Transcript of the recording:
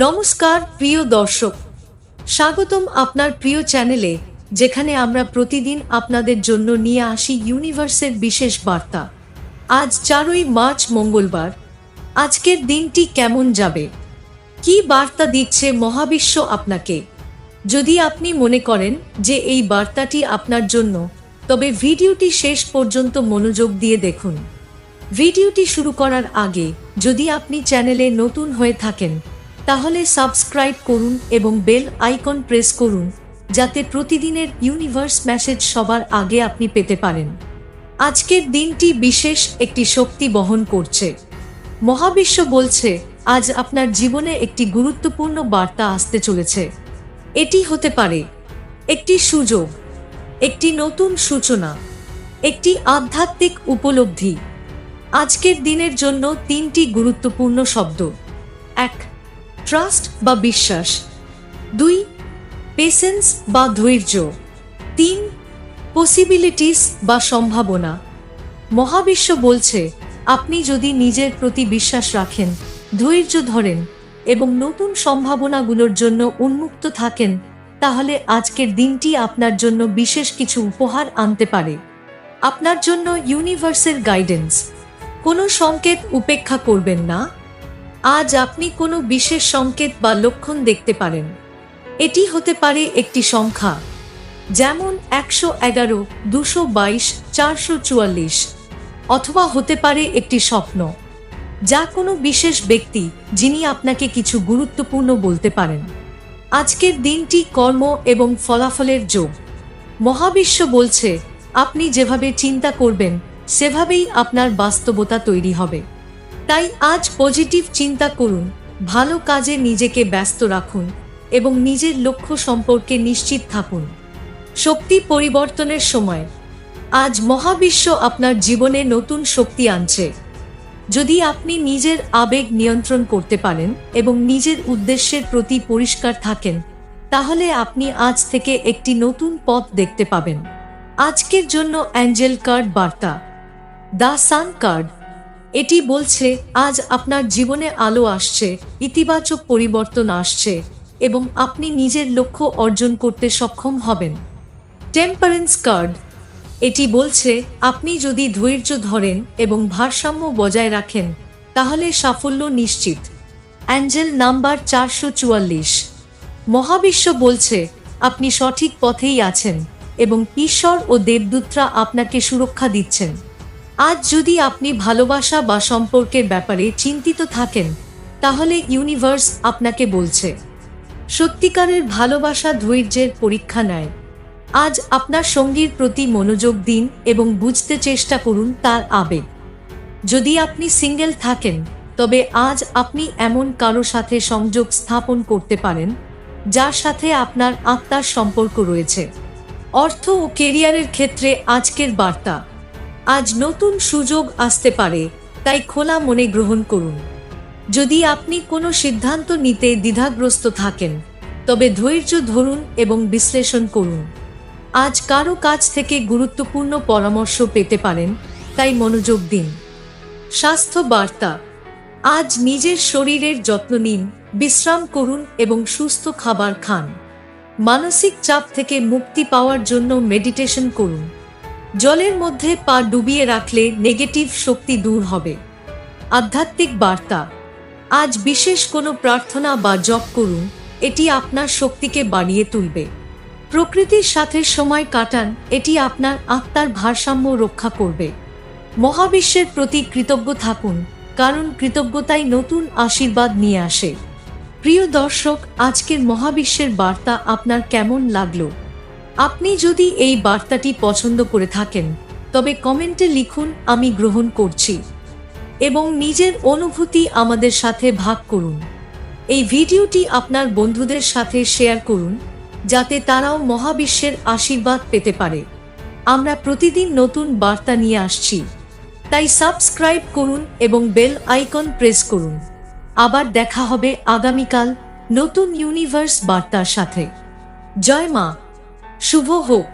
নমস্কার, প্রিয় দর্শক। স্বাগতম আপনার প্রিয় চ্যানেলে, যেখানে আমরা প্রতিদিন আপনাদের জন্য নিয়ে আসি ইউনিভার্সের বিশেষ বার্তা। আজ চারই মার্চ মঙ্গলবার। আজকের দিনটি কেমন যাবে? কি বার্তা দিচ্ছে মহাবিশ্ব আপনাকে? যদি আপনি মনে করেন যে এই বার্তাটি আপনার জন্য, তবে ভিডিওটি শেষ পর্যন্ত মনোযোগ দিয়ে দেখুন। ভিডিওটি শুরু করার আগে, যদি আপনি চ্যানেলে নতুন হয়ে থাকেন তাহলে সাবস্ক্রাইব করুন এবং বেল আইকন প্রেস করুন, যাতে প্রতিদিনের ইউনিভার্স মেসেজ সবার আগে আপনি পেতে পারেন। আজকের দিনটি বিশেষ একটি শক্তি বহন করছে। মহাবিশ্ব বলছে, আজ আপনার জীবনে একটি গুরুত্বপূর্ণ বার্তা আসতে চলেছে। এটি হতে পারে, একটি সুযোগ, একটি নতুন সূচনা, একটি আধ্যাত্মিক উপলব্ধি। আজকের দিনের জন্য তিনটি গুরুত্বপূর্ণ শব্দ। এক ট্রাস্ট বা বিশ্বাস। দুই পেশেন্স বা ধৈর্য। তিন পসিবিলিটিস বা সম্ভাবনা। মহাবিশ্ব বলছে, আপনি যদি নিজের প্রতি বিশ্বাস রাখেন, ধৈর্য ধরেন এবং নতুন সম্ভাবনাগুলোর জন্য উন্মুক্ত থাকেন, তাহলে আজকের দিনটি আপনার জন্য বিশেষ কিছু উপহার আনতে পারে। আপনার জন্য ইউনিভার্সের গাইডেন্স কোনো সংকেত উপেক্ষা করবেন না। আজ আপনি কোনো বিশেষ সংকেত বা লক্ষণ দেখতে পারেন। এটি হতে পারে একটি সংখ্যা, যেমন একশো এগারো, দুশো বাইশ, চারশো চুয়াল্লিশ, অথবা হতে পারে একটি স্বপ্ন। যা কোনো বিশেষ ব্যক্তি, যিনি আপনাকে কিছু গুরুত্বপূর্ণ বলতে পারেন। আজকের দিনটি কর্ম এবং ফলাফলের যোগ। মহাবিশ্ব বলছে, আপনি যেভাবে চিন্তা করবেন, সেভাবেই আপনার বাস্তবতা তৈরি হবে। তাই আজ পজিটিভ চিন্তা করুন, ভালো কাজে নিজেকে ব্যস্ত রাখুন এবং নিজের লক্ষ্য সম্পর্কে নিশ্চিত থাকুন। শক্তি পরিবর্তনের সময়, আজ মহাবিশ্ব আপনার জীবনে নতুন শক্তি আনছে। যদি আপনি নিজের আবেগ নিয়ন্ত্রণ করতে পারেন এবং নিজের উদ্দেশ্যের প্রতি পরিষ্কার থাকেন, তাহলে আপনি আজ থেকে একটি নতুন পথ দেখতে পাবেন। আজকের জন্য অ্যাঞ্জেল কার্ড বার্তা। দ্য সান কার্ড এটি বলছে, আজ আপনার জীবনে আলো আসছে, ইতিবাচক পরিবর্তন আসছে এবং আপনি নিজের লক্ষ্য অর্জন করতে সক্ষম হবেন। টেম্পারেন্স কার্ড এটি বলছে, আপনি যদি ধৈর্য ধরেন এবং ভারসাম্য বজায় রাখেন, তাহলে সাফল্য নিশ্চিত। অ্যাঞ্জেল নাম্বার চারশো চুয়াল্লিশ, মহাবিশ্ব বলছে, আপনি সঠিক পথেই আছেন এবং ঈশ্বর ও দেবদূতরা আপনাকে সুরক্ষা দিচ্ছেন। আজ যদি আপনি ভালোবাসা বা সম্পর্কের ব্যাপারে চিন্তিত থাকেন, তাহলে ইউনিভার্স আপনাকে বলছে। সত্যিকারের ভালোবাসা ধৈর্যের পরীক্ষা নেয়। আজ আপনার সঙ্গীর প্রতি মনোযোগ দিন এবং বুঝতে চেষ্টা করুন তার আবেগ। যদি আপনি সিঙ্গেল থাকেন, তবে আজ আপনি এমন কারও সাথে সংযোগ স্থাপন করতে পারেন, যার সাথে আপনার আত্মার সম্পর্ক রয়েছে। অর্থ ও কেরিয়ারের ক্ষেত্রে আজকের বার্তা। আজ নতুন সুযোগ আসতে পারে, তাই খোলা মনে গ্রহণ করুন। যদি আপনি কোনো সিদ্ধান্ত নিতে দ্বিধাগ্রস্ত থাকেন, তবে ধৈর্য ধরুন এবং বিশ্লেষণ করুন। আজ কারও কাছ থেকে গুরুত্বপূর্ণ পরামর্শ পেতে পারেন, তাই মনোযোগ দিন। স্বাস্থ্য বার্তা, আজ নিজের শরীরের যত্ন নিন, বিশ্রাম করুন এবং সুস্থ খাবার খান। মানসিক চাপ থেকে মুক্তি পাওয়ার জন্য মেডিটেশন করুন। জলের মধ্যে পা ডুবিয়ে রাখলে নেগেটিভ শক্তি দূর হবে। আধ্যাত্মিক বার্তা। আজ বিশেষ কোনো প্রার্থনা বা জপ করুন, এটি আপনার শক্তিকে বাড়িয়ে তুলবে। প্রকৃতির সাথে সময় কাটান, এটি আপনার আত্মার ভারসাম্য রক্ষা করবে। মহাবিশ্বের প্রতি কৃতজ্ঞ থাকুন, কারণ কৃতজ্ঞতাই নতুন আশীর্বাদ নিয়ে আসে। প্রিয় দর্শক, আজকের মহাবিশ্বের বার্তা আপনার কেমন লাগল? আপনি যদি এই বার্তাটি পছন্দ করে থাকেন, তবে কমেন্টে লিখুন, আমি গ্রহণ করছি। এবং নিজের অনুভূতি আমাদের সাথে ভাগ করুন। এই ভিডিওটি আপনার বন্ধুদের সাথে শেয়ার করুন, যাতে তারাও মহাবিশ্বের আশীর্বাদ পেতে পারে। আমরা প্রতিদিন নতুন বার্তা নিয়ে আসছি। তাই সাবস্ক্রাইব করুন এবং বেল আইকন প্রেস করুন। আবার দেখা হবে আগামীকাল নতুন ইউনিভার্স বার্তার সাথে। জয় মা। শুভ হোক।